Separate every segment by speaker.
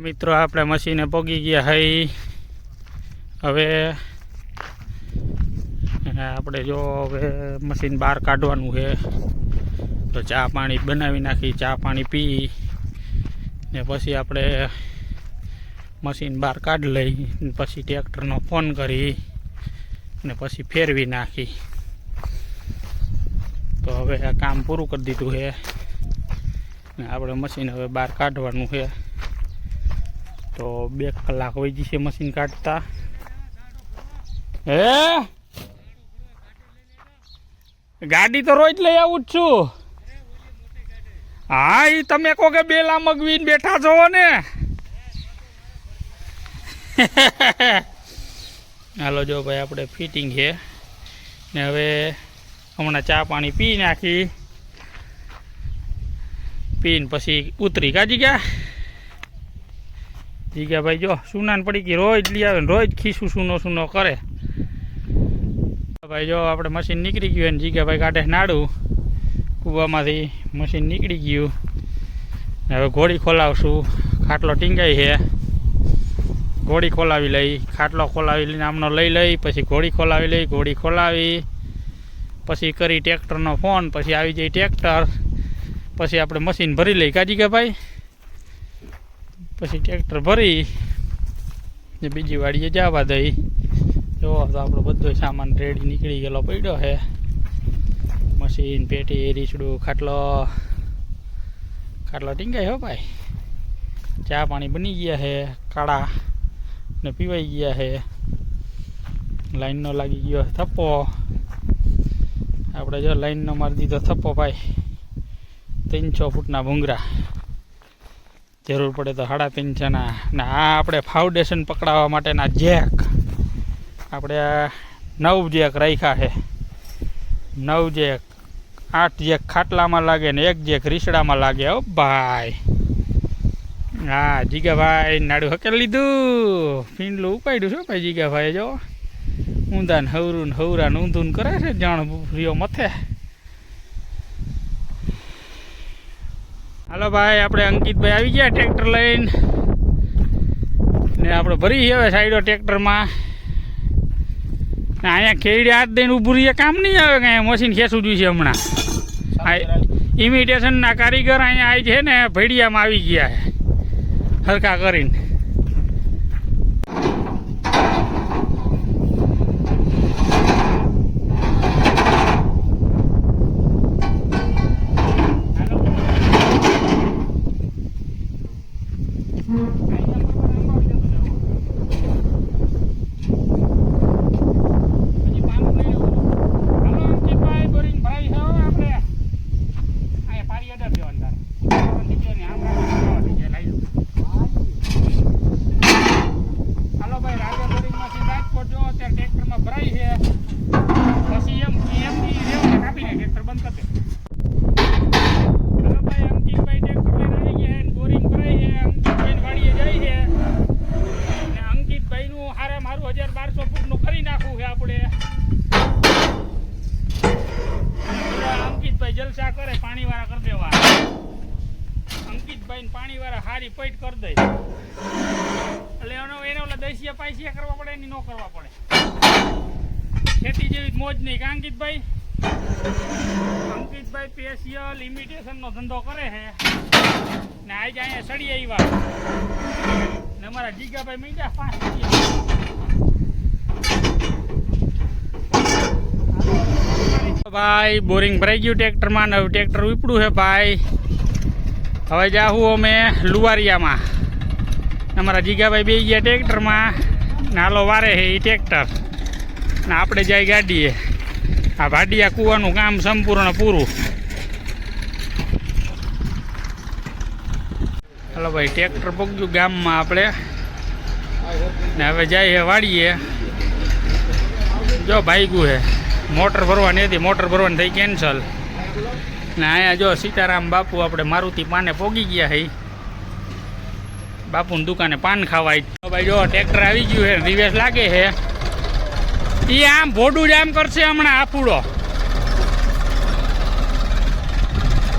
Speaker 1: મિત્રો, આપણે મશીને પગી ગયા હઈ. હવે આપણે જો હવે મશીન બહાર કાઢવાનું છે. તો ચા પાણી બનાવી નાખી, ચા પાણી પી ને પછી આપણે મશીન બહાર કાઢી લઈ પછી ટ્રેક્ટરનો ફોન કરી ને પછી ફેરવી નાખી. તો હવે આ કામ પૂરું કરી દીધું છે. ને આપણે મશીન હવે બહાર કાઢવાનું છે. તો બે કલાક વહી જશે મશીન કાઢતા. હે? ગાડી તો રોજ લઈ આવું જ છું. હા એ તમે કહો કે બે લામગવીને બેઠા છો ને? હાલો, જો ભાઈ, આપણે ફિટિંગ છે. ને હવે હમણાં ચા પાણી પી નાખી. પીને પછી ઉતરી. કાજી ગયા? જીગાભાઈ જો સુનાન પડી ગઈ, રોજ લઈ આવે ને રોજ ખીસું સૂનો સૂનો કરે. ભાઈ જો આપણે મશીન નીકળી ગયું અને જીગાભાઈ કાઢે નાડું. કૂવામાંથી મશીન નીકળી ગયું. હવે ઘોડી ખોલાવશું. ખાટલો ટીંગાઈ છે. ઘોડી ખોલાવી લઈ, ખાટલો ખોલાવી લઈને આમનો લઈ લઈ, પછી ઘોડી ખોલાવી લઈ, ઘોડી ખોલાવી. પછી કરી ટ્રેક્ટરનો ફોન, પછી આવી જાય ટ્રેક્ટર. પછી આપણે મશીન ભરી લઈ. કાજી કે ભાઈ? પછી ટ્રેક્ટર ભરી ને બીજી વાડીએ જવા દઈ. જો તો આપણો બધો સામાન રેડી નીકળી ગયેલો પડ્યો છે. મશીન, પેટી રીસડું ખાટલો. ખાટલો ટીંગાય હો ભાઈ. ચા પાણી બની ગયા છે, કાળા ને પીવાઈ ગયા છે. લાઈનનો લાગી ગયો થપ્પો. આપણે જો લાઈનનો મારી દીધો થપ્પો ભાઈ. ત્રણસો ફૂટના ભૂંગરા. જરૂર પડે તો સાડા પિંચના. ને આ આપણે ફાઉન્ડેશન પકડાવવા માટેના જેક. આપણે નવ જેક રાખ્યા છે. નવ જેક. આઠ જેક ખાટલામાં લાગે ને એક જેક રીસડામાં લાગે. ઓ ભાઈ. હા, જીગાભાઈ નાડું હકેલ લીધું. ફીંડલું ઉપાડ્યું છે ભાઈ જીગાભાઈ, જો. ઊંધા ને હવરું ને હવરા ઊંધું કરે છે, જાણ રિયો મથે. હાલો ભાઈ આપણે અંકિતભાઈ આવી ગયા ટ્રેક્ટર લઈને. ને આપણે ભરી હવે સાઈડો ટ્રેક્ટરમાં. ને અહીંયા ખેડી હાથ દઈને ઊભું રહીએ કામ નહીં આવે કાંઈ મશીન ખેંચું છે હમણાં. ઇમિટેશનના કારીગર અહીંયા આવી છે ને ભેડિયામાં આવી ગયા છે. હરકા કરીને પછી પાનું લઈ લેવું. હાલો અંકિતભાઈ, બોરિંગ ભરાઈ છે હો આપણે. અહીંયા પારી અડર દેવાનું તારે. નીકળ્યો ને આમ રાખીને જવા દે, જે લાઈ લો. હાલો ભાઈ રાજા બોરિંગમાંથી રાજકોટ જો અત્યારે ટ્રેક્ટરમાં ભરાઈ છે પછી એમ એમની રેવને કાપી નાખે ટ્રેક્ટર બંધ કરી દે હાલો ભાઈ અંકિતભાઈ ટ્રેક્ટર લઈને આવી ગયા છે, બોરિંગ ભરાઈ છે અંકિતભાઈ વાડીએ જાય છે ને અંકિતભાઈનું હારે મારું હજાર બારસો ફૂટનું કરી નાખવું છે આપણે બધા અંકિતભાઈ પાણી કરે, પાણીવાળા કરી દેવા. અંકિતભાઈ પાણી વાળા હારી પૈટ કરી દે. એટલે એનો એને ઓલા દસિયા પાઇસિયા કરવા પડે, એની ન કરવા પડે. ખેતી જેવી મોજ નહીં, કે અંકિતભાઈ? અંકિતભાઈ સ્પેશિયલ ઇમિટેશનનો ધંધો કરે છે. ને આજે અહીંયા સડી આવ્યા. ને અમારા જીગાભાઈ મીંડા પાંચ ભાઈ, બોરિંગ ભરાઈ ગયું ટ્રેક્ટરમાં ને હવે ટ્રેક્ટર ઉપડું છે ભાઈ. હવે જાહું અમે લુવારિયામાં. અમારા જીગાભાઈ બે ગયા ટ્રેક્ટરમાં નાલો વારે છે એ ટ્રેક્ટર. ને આપણે જાય ગાડીએ. આ ભાડિયા કૂવાનું કામ સંપૂર્ણ પૂરું. હાલો ભાઈ, ટ્રેક્ટર પગ્યું ગામમાં આપણે. ને હવે જાય વાળીએ જો ભાઈગું છે. મોટર ભરવાની હતી, મોટર ભરવાની થઈ કેન્સલ ને અહીંયા જો સીતારામ બાપુ આપણે મારુતિ પાને પોગી ગયા હઈ બાપુની દુકાને પાન ખાવાય ભાઈ જો ટ્રેક્ટર આવી ગયું છે રિવેસ લાગે છે એ આમ ભોડું જ આમ કરશે હમણાં આપુડો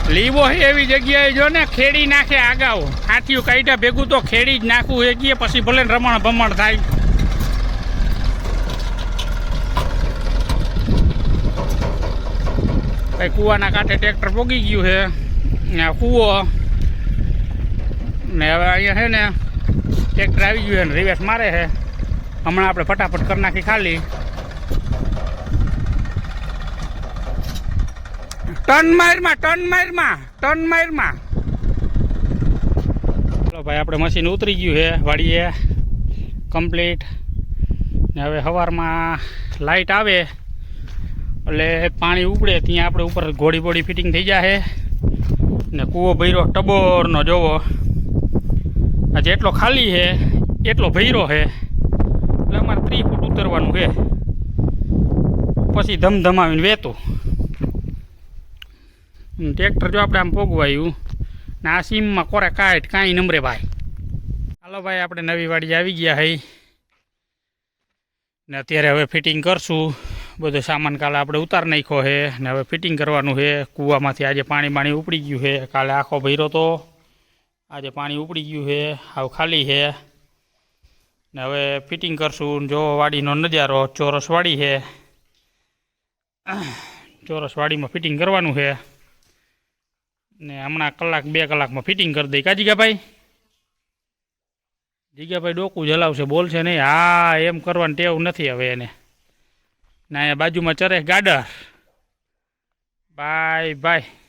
Speaker 1: લીવો હે એવી જગ્યાએ જો ને, ખેડી નાખે આગાઉ હાથિયું કાઢ્યા ભેગું તો ખેડી જ નાખવું એ કીએ પછી ભલે રમણ ભમણ થાય. ભાઈ કૂવાના કાંઠે ટ્રેક્ટર પોગી ગયું છે. ને કૂવો ને હવે અહીંયા છે ને ટ્રેક્ટર આવી ગયું છે ને રિવેસ મારે છે. હમણાં આપણે ફટાફટ કરી નાખી ખાલી. ટન મારમાં ટન મારમાં ટન મારમાં ચલો ભાઈ, આપણે મશીન ઉતરી ગયું છે વાડીએ કમ્પ્લીટ ને હવે સવારમાં લાઇટ આવે. એટલે પાણી ઉપડે ત્યાં આપણે ઉપર ઘોડી બોડી ફિટિંગ થઈ જાય ને કૂવો ભૈરો ટબોરનો જોવો. આ જેટલો ખાલી છે એટલો ભૈરો છે એટલે અમારે ત્રીસ ફૂટ ઉતરવાનું છે પછી ધમધમાવીને વેતું. હમ, ટ્રેક્ટર જો આપણે આમ પોગવાયું ને આ સીમમાં કોરે કાંઈ કાંઈ નંબરે ભાઈ. હાલો ભાઈ આપણે નવી વાડી આવી ગયા હઈ ને અત્યારે હવે ફિટિંગ કરશું. બધો સામાન કાલે આપણે ઉતાર નાખ્યો છે ને હવે ફિટિંગ કરવાનું છે. કૂવામાંથી આજે પાણી બાણી ઉપડી ગયું છે. કાલે આખો ભર્યો તો આજે પાણી ઉપડી ગયું છે. આવ ખાલી છે. ને હવે ફિટિંગ કરશું જો વાડીનો નજારો ચોરસ વાડી છે. ચોરસ વાડીમાં ફિટિંગ કરવાનું છે. ને હમણાં કલાક બે કલાકમાં ફિટિંગ કરી દઈ કા જીગાભાઈ? જીગાભાઈ ડોકું જલાવશે, બોલશે નહીં. હા, એમ કરવાની ટેવ નથી હવે એને. ને અહીંયા બાજુમાં ચરે ગાડર બાય બાય.